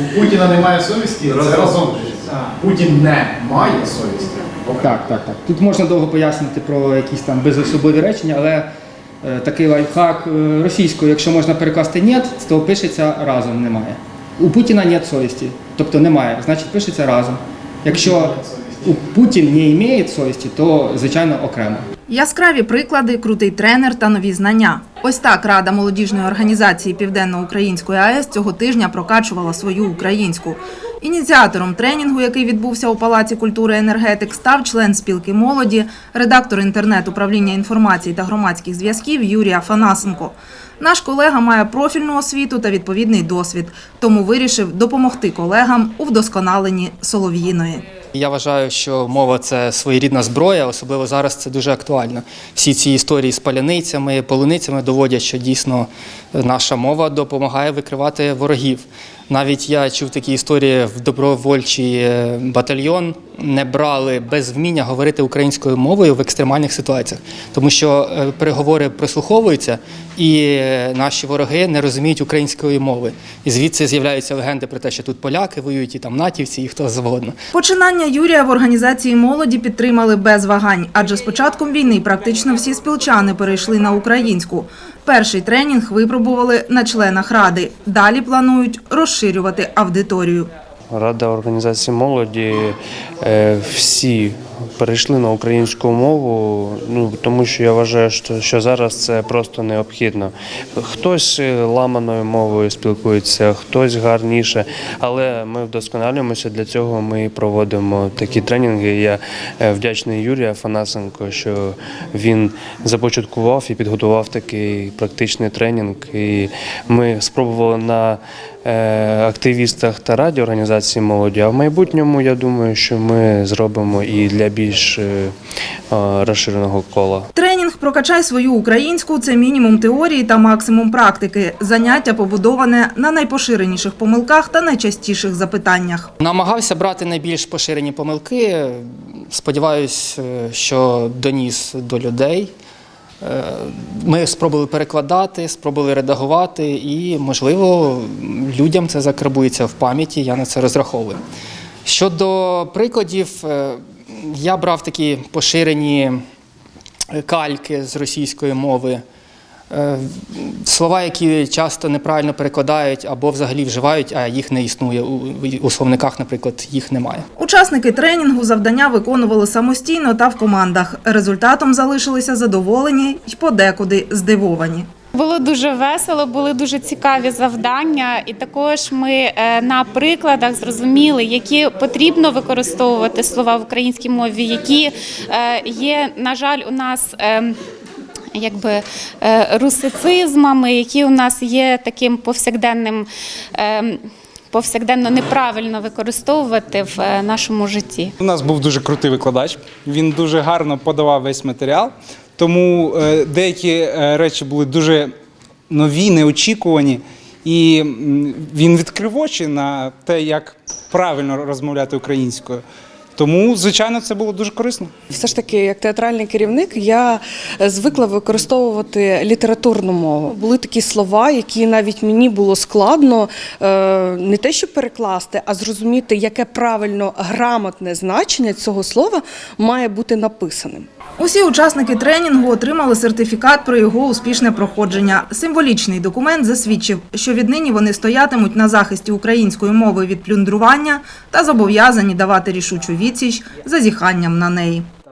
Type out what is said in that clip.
У Путіна немає совісті, це разом. Путін не має совісті. Так, так, так. Тут можна довго пояснити про якісь там безособові речення, але е, такий лайфхак е, російською, якщо можна перекласти «нет», то пишеться разом немає. У Путіна нет совісті, тобто немає, значить пишеться разом. Якщо у Путін не має совісті, то звичайно окремо. Яскраві приклади, крутий тренер та нові знання. Ось так Рада молодіжної організації Південно-Української АЕС цього тижня прокачувала свою українську. Ініціатором тренінгу, який відбувся у Палаці культури енергетик, став член спілки молоді, редактор інтернет-управління інформації та громадських зв'язків Юрій Афанасенко. Наш колега має профільну освіту та відповідний досвід, тому вирішив допомогти колегам у вдосконаленні солов'їної. Я вважаю, що мова це своєрідна зброя, особливо зараз це дуже актуально. Всі ці історії з паляницями, полуницями доводять, що дійсно наша мова допомагає викривати ворогів. Навіть я чув такі історії в добровольчий е, батальйон не брали без вміння говорити українською мовою в екстремальних ситуаціях, тому що е, переговори прослуховуються, і е, наші вороги не розуміють української мови. І звідси з'являються легенди про те, що тут поляки воюють, і там натівці, і хто завгодно. Починання Юрія в організації молоді підтримали без вагань, адже з початком війни практично всі спілчани перейшли на українську. Перший тренінг випробували на членах ради. Далі планують розширювати аудиторію. Рада організації молоді е, всі перейшли на українську мову, ну тому що я вважаю, що, що зараз це просто необхідно. Хтось е, ламаною мовою спілкується, хтось гарніше, але ми вдосконалюємося. Для цього ми проводимо такі тренінги. Я е, вдячний Юрію Афанасенко, що він започаткував і підготував такий практичний тренінг. І ми спробували на е, активістах та раді організації молоді. А в майбутньому я думаю, що ми зробимо і для більш е, е, розширеного кола. Тренінг Прокачай свою українську це мінімум теорії та максимум практики. Заняття побудоване на найпоширеніших помилках та найчастіших запитаннях. Намагався брати найбільш поширені помилки. Сподіваюсь, е, що доніс до людей. Ми спробували перекладати, спробували редагувати, і, можливо, людям це закарбується в пам'яті. Я на це розраховую. Щодо прикладів, я брав такі поширені кальки з російської мови. Е, Слова, які часто неправильно перекладають або взагалі вживають, а їх не існує. У словниках, наприклад, їх немає. Учасники тренінгу завдання виконували самостійно та в командах. Результатом залишилися задоволені й подекуди здивовані. Було дуже весело, були дуже цікаві завдання, і також ми е, на прикладах зрозуміли, які потрібно використовувати слова в українській мові, які е, є, на жаль, у нас. ем, Якби е, русицизмами, які у нас є таким повсякденним, ем, повсякденно неправильно використовувати в нашому житті. У нас був дуже крутий викладач. Він дуже гарно подавав весь матеріал, тому е, деякі е, речі були дуже нові, неочікувані. І він відкрив очі на те, як правильно розмовляти українською. Тому, звичайно, це було дуже корисно. Все ж таки, як театральний керівник, я звикла використовувати літературну мову. Були такі слова, які навіть мені було складно е, не те, щоб перекласти, а зрозуміти, яке правильно грамотне значення цього слова має бути написаним. Усі учасники тренінгу отримали сертифікат про його успішне проходження. Символічний документ засвідчив, що віднині вони стоятимуть на захисті української мови від плюндрування та зобов'язані давати рішучу відсіч зазіханням на неї.